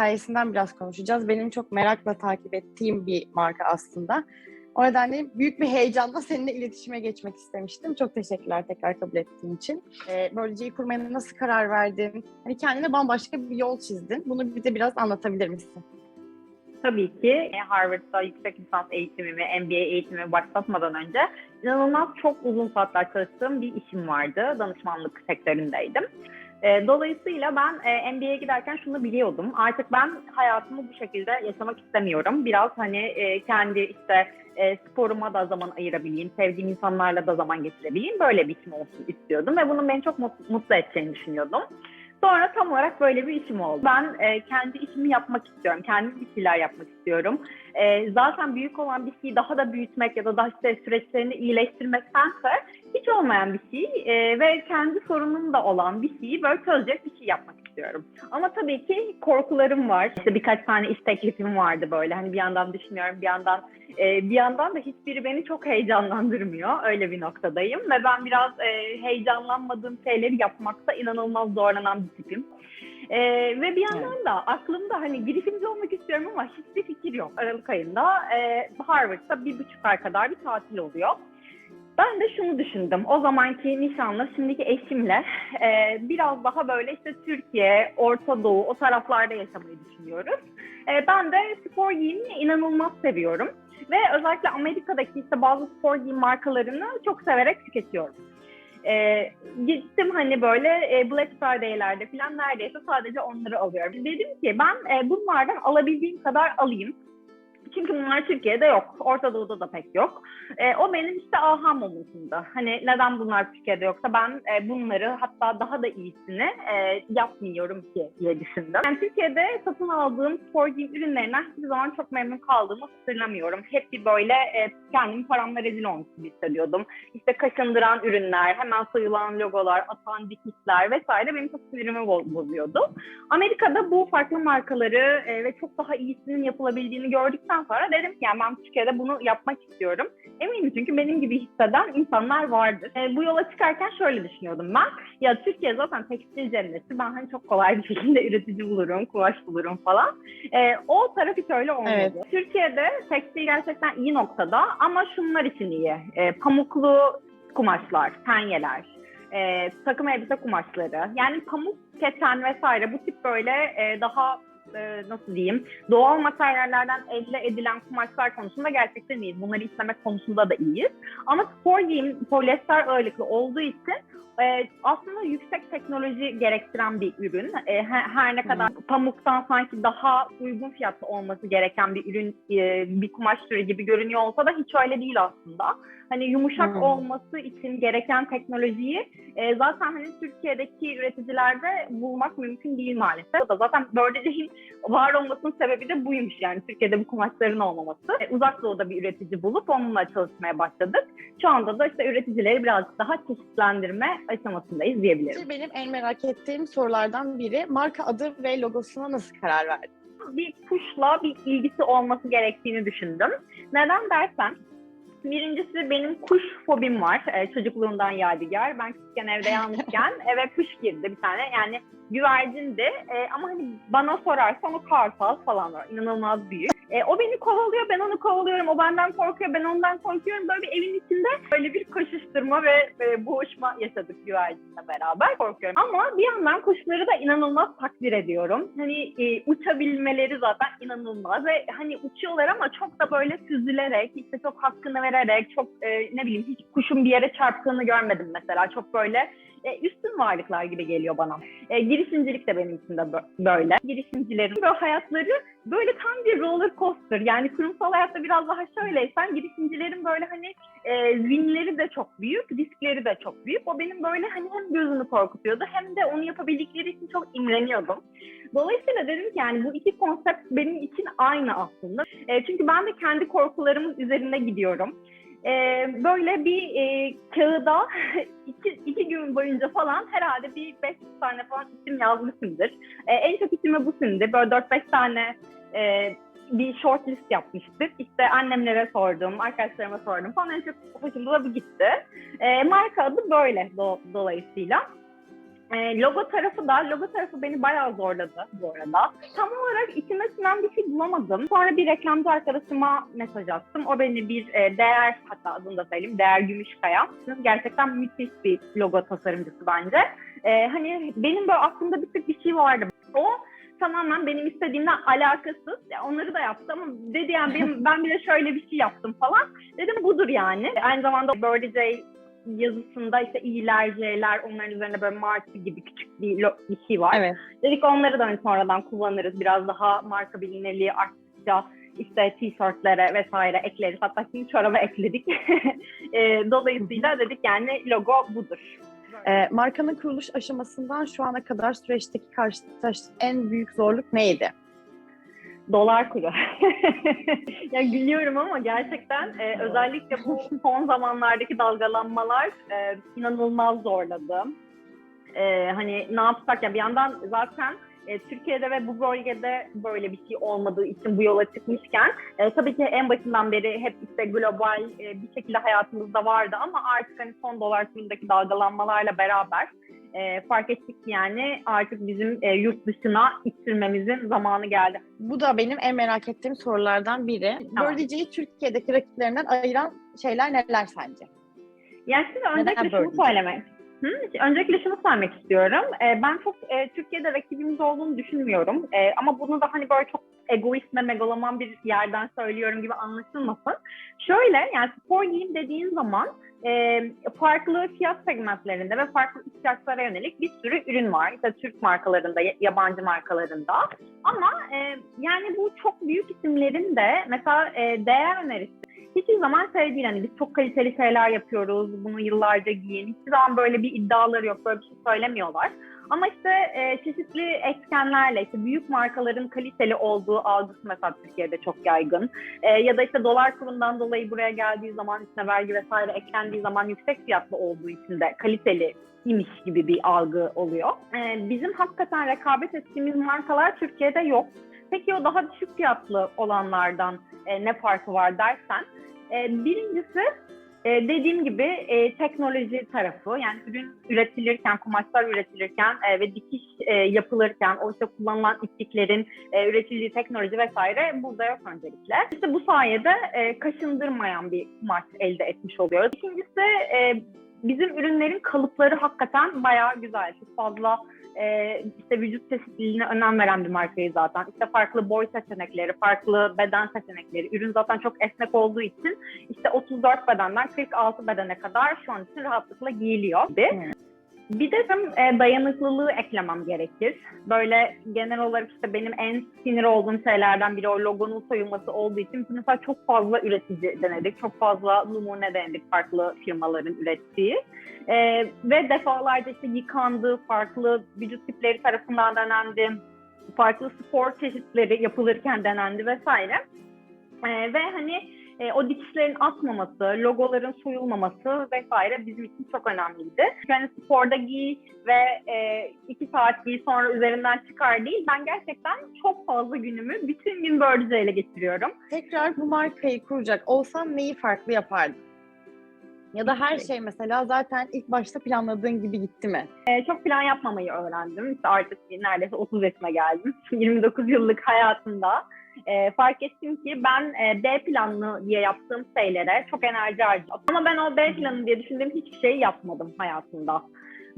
hikayesinden biraz konuşacağız. Benim çok merakla takip ettiğim bir marka aslında. O nedenle büyük bir heyecanla seninle iletişime geçmek istemiştim. Çok teşekkürler tekrar kabul ettiğin için. Ee, böyleceyi kurmaya nasıl karar verdin? Hani kendine bambaşka bir yol çizdin. Bunu bize biraz anlatabilir misin? Tabii ki Harvard'da yüksek lisans eğitimimi, MBA eğitimimi başlatmadan önce inanılmaz çok uzun saatler çalıştığım bir işim vardı. Danışmanlık sektöründeydim. E, dolayısıyla ben e, MBA'ye giderken şunu biliyordum. Artık ben hayatımı bu şekilde yaşamak istemiyorum. Biraz hani e, kendi işte e, sporuma da zaman ayırabileyim, sevdiğim insanlarla da zaman geçirebileyim. Böyle bir işim olsun istiyordum ve bunun beni çok mutlu edeceğini düşünüyordum. Sonra tam olarak böyle bir işim oldu. Ben e, kendi işimi yapmak istiyorum. Kendim bir şeyler yapmak istiyorum. E, zaten büyük olan bir şeyi daha da büyütmek ya da daha işte süreçlerini iyileştirmektense hiç olmayan bir şey e, ve kendi sorunum da olan bir şeyi böyle çözecek bir şey yapmak istiyorum. Ama tabii ki korkularım var. İşte birkaç tane iş teklifim vardı böyle. Hani bir yandan düşünüyorum, bir yandan e, bir yandan da hiçbiri beni çok heyecanlandırmıyor. Öyle bir noktadayım ve ben biraz e, heyecanlanmadığım şeyleri yapmakta inanılmaz zorlanan bir tipim. Ee, ve bir yandan evet. da aklımda hani girişimci olmak istiyorum ama hiçbir fikir yok. Aralık ayında e, Harvard'da bir buçuk ay kadar bir tatil oluyor. Ben de şunu düşündüm. O zamanki nişanlı, şimdiki eşimle e, biraz daha böyle işte Türkiye, Orta Doğu o taraflarda yaşamayı düşünüyoruz. E, ben de spor giyimini inanılmaz seviyorum. Ve özellikle Amerika'daki işte bazı spor giyim markalarını çok severek tüketiyorum. E, gittim hani böyle e, Black Friday'lerde falan neredeyse sadece onları alıyorum. Dedim ki ben e, bunlardan alabildiğim kadar alayım. Çünkü bunlar Türkiye'de yok. Orta Doğu'da da pek yok. E, o benim işte aha momentumda. Hani neden bunlar Türkiye'de yoksa ben e, bunları hatta daha da iyisini e, yapmıyorum ki diye düşündüm. Yani Türkiye'de satın aldığım spor giyim ürünlerinden hiçbir zaman çok memnun kaldığımı hatırlamıyorum. Hep bir böyle e, kendimi paramla rezil olmuş gibi hissediyordum. İşte kaşındıran ürünler, hemen sayılan logolar, atan dikişler vesaire benim çok sinirimi bozuyordu. Amerika'da bu farklı markaları e, ve çok daha iyisinin yapılabildiğini gördükten sonra dedim ki yani ben Türkiye'de bunu yapmak istiyorum. Eminim çünkü benim gibi hisseden insanlar vardır. E, bu yola çıkarken şöyle düşünüyordum ben. Ya Türkiye zaten tekstil cenneti. Ben hani çok kolay bir şekilde üretici bulurum, kumaş bulurum falan. E, o taraf hiç öyle olmadı. Evet. Türkiye'de tekstil gerçekten iyi noktada ama şunlar için iyi. E, pamuklu kumaşlar, penyeler, e, takım elbise kumaşları. Yani pamuk, keten vesaire bu tip böyle e, daha e, nasıl diyeyim doğal materyallerden elde edilen kumaşlar konusunda gerçekten iyiyiz. Bunları istemek konusunda da iyiyiz. Ama spor giyim polyester ağırlıklı olduğu için e, aslında yüksek teknoloji gerektiren bir ürün. E, her, her ne kadar hmm. pamuktan sanki daha uygun fiyatlı olması gereken bir ürün, e, bir kumaş türü gibi görünüyor olsa da hiç öyle değil aslında. Hani yumuşak hmm. olması için gereken teknolojiyi e, zaten hani Türkiye'deki üreticilerde bulmak mümkün değil maalesef. O da zaten böyleceğin var olmasının sebebi de buymuş yani Türkiye'de bu kumaşların olmaması. E, uzak doğuda bir üretici bulup onunla çalışmaya başladık. Şu anda da işte üreticileri birazcık daha çeşitlendirme aşamasındayız diyebilirim. Benim en merak ettiğim sorulardan biri marka adı ve logosuna nasıl karar verdin? Bir kuşla bir ilgisi olması gerektiğini düşündüm. Neden dersen Birincisi benim kuş fobim var. Ee, çocukluğumdan yadigar. Ben küçükken evde yalnızken eve kuş girdi bir tane. Yani güvercindi. Ee, ama hani bana sorarsan o kartal falan var. İnanılmaz büyük. Ee, o beni kovalıyor, ben onu kovalıyorum. O benden korkuyor, ben ondan korkuyorum. Böyle bir evin içinde böyle bir koşuşturma ve e, boğuşma yaşadık güvercinle beraber. Korkuyorum. Ama bir yandan kuşları da inanılmaz takdir ediyorum. Hani e, uçabilmeleri zaten inanılmaz ve hani uçuyorlar ama çok da böyle süzülerek, işte çok hakkını vererek, çok e, ne bileyim hiç kuşun bir yere çarptığını görmedim mesela. Çok böyle e, üstün varlıklar gibi geliyor bana. E, girişimcilik de benim için de böyle. Girişimcilerin böyle hayatları böyle tam bir roller coaster. Yani kurumsal hayatta biraz daha şöyleysen girişimcilerin böyle hani e, zinleri de çok büyük, riskleri de çok büyük. O benim böyle hani hem gözümü korkutuyordu hem de onu yapabildikleri için çok imreniyordum. Dolayısıyla dedim ki yani bu iki konsept benim için aynı aslında. E, çünkü ben de kendi korkularımın üzerine gidiyorum e, böyle bir e, kağıda iki, iki gün boyunca falan herhalde bir beş tane falan isim yazmışımdır. E, en çok ismi bu şimdi. Böyle dört beş tane e, bir short list yapmıştık. İşte annemlere sordum, arkadaşlarıma sordum falan. En çok hoşumda da bu gitti. E, marka adı böyle do, dolayısıyla. E, logo tarafı da, logo tarafı beni bayağı zorladı bu arada. Tam olarak içime sinen bir şey bulamadım. Sonra bir reklamcı arkadaşıma mesaj attım. O beni bir e, değer, hatta adını da söyleyeyim, Değer Gümüşkaya. Gerçekten müthiş bir logo tasarımcısı bence. E, hani benim böyle aklımda bir tık bir şey vardı. O tamamen benim istediğimden alakasız. Ya onları da yaptı ama dedi yani benim, ben bile şöyle bir şey yaptım falan. Dedim budur yani. Aynı zamanda Birdie J yazısında işte iyiler, C'ler, onların üzerinde böyle martı gibi küçük bir, bir şey var. Evet. Dedik onları da hani sonradan kullanırız. Biraz daha marka bilinirliği arttıkça işte tişörtlere vesaire ekleriz. Hatta şimdi çoraba ekledik. E, Dolayısıyla dedik yani logo budur. Ee, markanın kuruluş aşamasından şu ana kadar süreçteki karşılaştığın en büyük zorluk neydi? Dolar kuru. ya gülüyorum ama gerçekten e, özellikle bu son zamanlardaki dalgalanmalar e, inanılmaz zorladı. E, hani ne yapsak ya bir yandan zaten e, Türkiye'de ve bu bölgede böyle bir şey olmadığı için bu yola çıkmışken e, tabii ki en başından beri hep işte global e, bir şekilde hayatımızda vardı ama artık hani son dolar kurundaki dalgalanmalarla beraber e, fark ettik ki yani artık bizim e, yurt dışına ittirmemizin zamanı geldi. Bu da benim en merak ettiğim sorulardan biri. Tamam. Birdie'yi Türkiye'deki rakiplerinden ayıran şeyler neler sence? Yani şimdi öncelikle Neden şunu söylemek. Hı? Öncelikle şunu söylemek istiyorum. Ee, ben çok e, Türkiye'de rakibimiz olduğunu düşünmüyorum. E, ama bunu da hani böyle çok egoist ve megaloman bir yerden söylüyorum gibi anlaşılmasın. Şöyle yani spor giyim dediğin zaman e, farklı fiyat segmentlerinde ve farklı ihtiyaçlara yönelik bir sürü ürün var. İşte Türk markalarında, yabancı markalarında. Ama e, yani bu çok büyük isimlerin de mesela e, değer önerisi hiçbir zaman şey değil hani biz çok kaliteli şeyler yapıyoruz, bunu yıllarca giyin. Hiçbir zaman böyle bir iddiaları yok, böyle bir şey söylemiyorlar. Ama işte e, çeşitli etkenlerle işte büyük markaların kaliteli olduğu algısı mesela Türkiye'de çok yaygın. E, ya da işte dolar kurundan dolayı buraya geldiği zaman içine vergi vesaire eklendiği zaman yüksek fiyatlı olduğu için de kaliteli imiş gibi bir algı oluyor. E, bizim hakikaten rekabet ettiğimiz markalar Türkiye'de yok. Peki o daha düşük fiyatlı olanlardan e, ne farkı var dersen, e, birincisi e, dediğim gibi e, teknoloji tarafı yani ürün üretilirken, kumaşlar üretilirken e, ve dikiş e, yapılırken o işte kullanılan ipliklerin e, üretildiği teknoloji vesaire burada yok öncelikle. İşte bu sayede e, kaşındırmayan bir kumaş elde etmiş oluyoruz. İkincisi e, bizim ürünlerin kalıpları hakikaten bayağı güzel. Çok fazla e, işte vücut çeşitliliğine önem veren bir markayı zaten. İşte farklı boy seçenekleri, farklı beden seçenekleri. Ürün zaten çok esnek olduğu için işte 34 bedenden 46 bedene kadar şu an için rahatlıkla giyiliyor. Hmm. Bir de e, dayanıklılığı eklemem gerekir. Böyle genel olarak işte benim en sinir olduğum şeylerden biri o logonun soyulması olduğu için mesela çok fazla üretici denedik. Çok fazla numune denedik farklı firmaların ürettiği. E, ve defalarca işte yıkandı, farklı vücut tipleri tarafından denendi, farklı spor çeşitleri yapılırken denendi vesaire. E, ve hani e, o dikişlerin atmaması, logoların soyulmaması vesaire bizim için çok önemliydi. Çünkü hani sporda giy ve e, iki saat giy sonra üzerinden çıkar değil. Ben gerçekten çok fazla günümü bütün gün Birdie ile geçiriyorum. Tekrar bu markayı kuracak olsan neyi farklı yapardın? Ya da her şey mesela zaten ilk başta planladığın gibi gitti mi? E, çok plan yapmamayı öğrendim. İşte artık neredeyse 30 yaşıma geldim. 29 yıllık hayatımda e, fark ettim ki ben e, B planlı diye yaptığım şeylere çok enerji harcadım. Ama ben o B planı diye düşündüğüm hiçbir şey yapmadım hayatımda.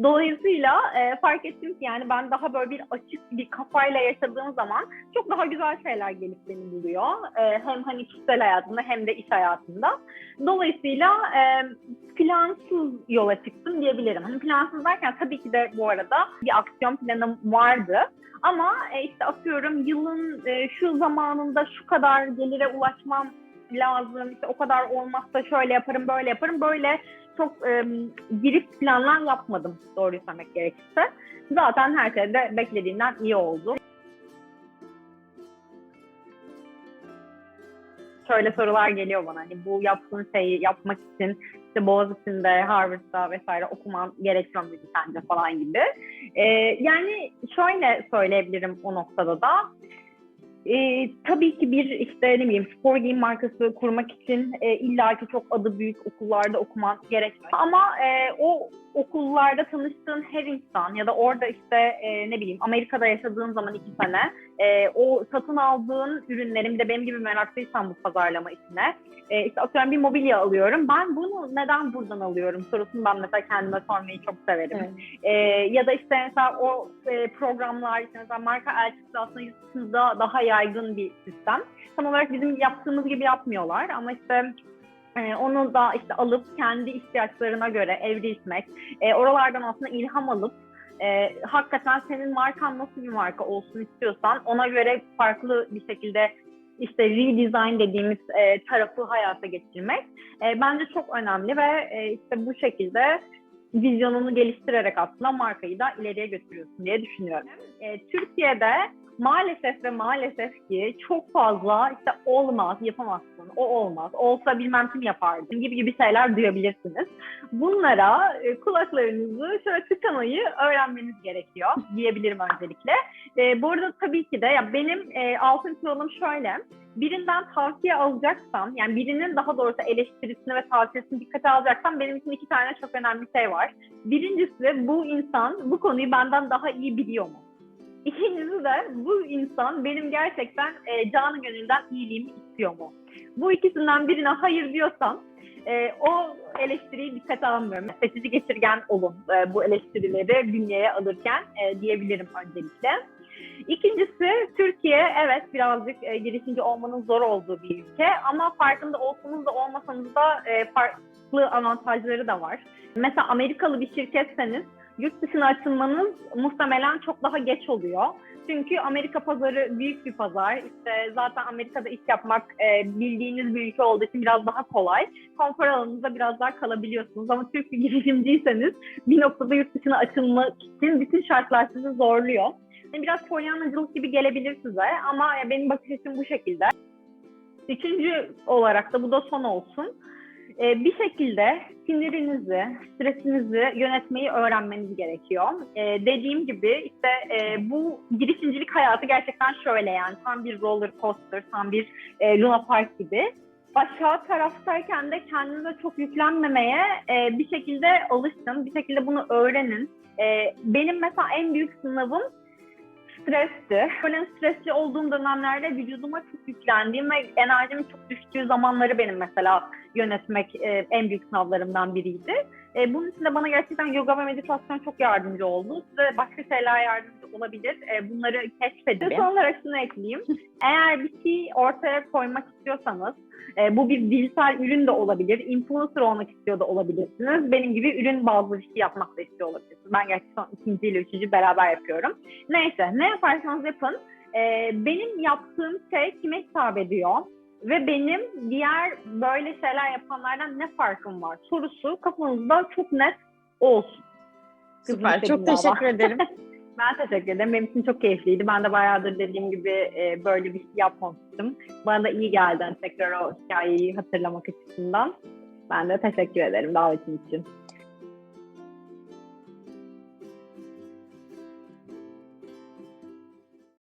Dolayısıyla e, fark ettim ki yani ben daha böyle bir açık bir kafayla yaşadığım zaman çok daha güzel şeyler gelip beni buluyor. E, hem hani kişisel hayatımda hem de iş hayatımda. Dolayısıyla e, plansız yola çıktım diyebilirim. Hani plansız derken tabii ki de bu arada bir aksiyon planım vardı. Ama e, işte atıyorum yılın e, şu zamanında şu kadar gelire ulaşmam lazım. İşte o kadar olmazsa şöyle yaparım, böyle yaparım. Böyle çok e, girip planlar yapmadım doğruyu söylemek gerekirse. Zaten her şey de beklediğimden iyi oldu. Şöyle sorular geliyor bana. Hani bu yaptığın şeyi yapmak için işte Boğaziçi'nde, Harvard'da vesaire okuman gerekiyor muydu sence falan gibi. Ee, yani şöyle söyleyebilirim o noktada da. E, tabii ki bir işte ne bileyim spor giyim markası kurmak için e, illaki çok adı büyük okullarda okuman gerekmiyor. Ama e, o okullarda tanıştığın her insan ya da orada işte e, ne bileyim Amerika'da yaşadığın zaman iki sene e, o satın aldığın ürünlerin de benim gibi meraklıysan bu pazarlama işine e, işte atıyorum bir mobilya alıyorum. Ben bunu neden buradan alıyorum sorusunu ben mesela kendime sormayı çok severim. Evet. E, ya da işte mesela o e, programlar işte mesela marka elçisi aslında yurt dışında daha yaygın bir sistem. Tam olarak bizim yaptığımız gibi yapmıyorlar ama işte e, onu da işte alıp kendi ihtiyaçlarına göre evrilmek, e, oralardan aslında ilham alıp e, hakikaten senin markan nasıl bir marka olsun istiyorsan ona göre farklı bir şekilde işte redesign dediğimiz e, tarafı hayata geçirmek e, bence çok önemli ve e, işte bu şekilde vizyonunu geliştirerek aslında markayı da ileriye götürüyorsun diye düşünüyorum. E, Türkiye'de maalesef ve maalesef ki çok fazla işte olmaz, yapamazsın, o olmaz, olsa bilmem kim yapardı gibi gibi şeyler duyabilirsiniz. Bunlara e, kulaklarınızı şöyle tıkamayı öğrenmeniz gerekiyor diyebilirim öncelikle. E, bu arada tabii ki de ya benim e, altın kuralım şöyle, birinden tavsiye alacaksam, yani birinin daha doğrusu eleştirisini ve tavsiyesini dikkate alacaksam benim için iki tane çok önemli şey var. Birincisi bu insan bu konuyu benden daha iyi biliyor mu? İkincisi de bu insan benim gerçekten e, canı gönülden iyiliğimi istiyor mu? Bu ikisinden birine hayır diyorsam e, o eleştiriyi dikkate almıyorum. Seçici geçirgen olun e, bu eleştirileri bünyeye alırken e, diyebilirim öncelikle. İkincisi Türkiye evet birazcık e, girişimci olmanın zor olduğu bir ülke ama farkında olsanız da olmasanız da e, farklı avantajları da var. Mesela Amerikalı bir şirketseniz yurt dışına açılmanız muhtemelen çok daha geç oluyor. Çünkü Amerika pazarı büyük bir pazar. İşte zaten Amerika'da iş yapmak e, bildiğiniz bir ülke olduğu için biraz daha kolay. Konfor alanınızda biraz daha kalabiliyorsunuz. Ama Türk bir girişimciyseniz bir noktada yurt dışına açılmak için bütün şartlar sizi zorluyor. Yani biraz polyanlacılık gibi gelebilir size ama benim bakış açım bu şekilde. Üçüncü olarak da bu da son olsun. Ee, bir şekilde sinirinizi, stresinizi yönetmeyi öğrenmeniz gerekiyor. Ee, dediğim gibi işte e, bu girişimcilik hayatı gerçekten şöyle yani tam bir roller coaster, tam bir e, Luna Park gibi. Aşağı taraftayken de kendinize çok yüklenmemeye e, bir şekilde alışın, bir şekilde bunu öğrenin. E, benim mesela en büyük sınavım stressti. Böyle stresli olduğum dönemlerde vücuduma çok yüklendiğim ve enerjimin çok düştüğü zamanları benim mesela yönetmek e, en büyük sınavlarımdan biriydi. E, bunun için de bana gerçekten yoga ve meditasyon çok yardımcı oldu. Size başka şeyler yardımcı olabilir. E, bunları keşfedin. Tabii. Son olarak şunu ekleyeyim. Eğer bir şey ortaya koymak istiyorsanız e, bu bir dijital ürün de olabilir. Influencer olmak istiyor da olabilirsiniz. Benim gibi ürün bazlı bir şey yapmak da istiyor olabilirsiniz. Ben gerçekten ikinci ile üçüncü beraber yapıyorum. Neyse ne yaparsanız yapın. e, benim yaptığım şey kime hitap ediyor? Ve benim diğer böyle şeyler yapanlardan ne farkım var sorusu kafanızda çok net olsun. Süper. Çok teşekkür ederim. Ben teşekkür ederim. Benim için çok keyifliydi. Ben de bayağıdır dediğim gibi e, böyle bir şey yapmamıştım. Bana da iyi geldi tekrar o hikayeyi hatırlamak açısından. Ben de teşekkür ederim davetin için.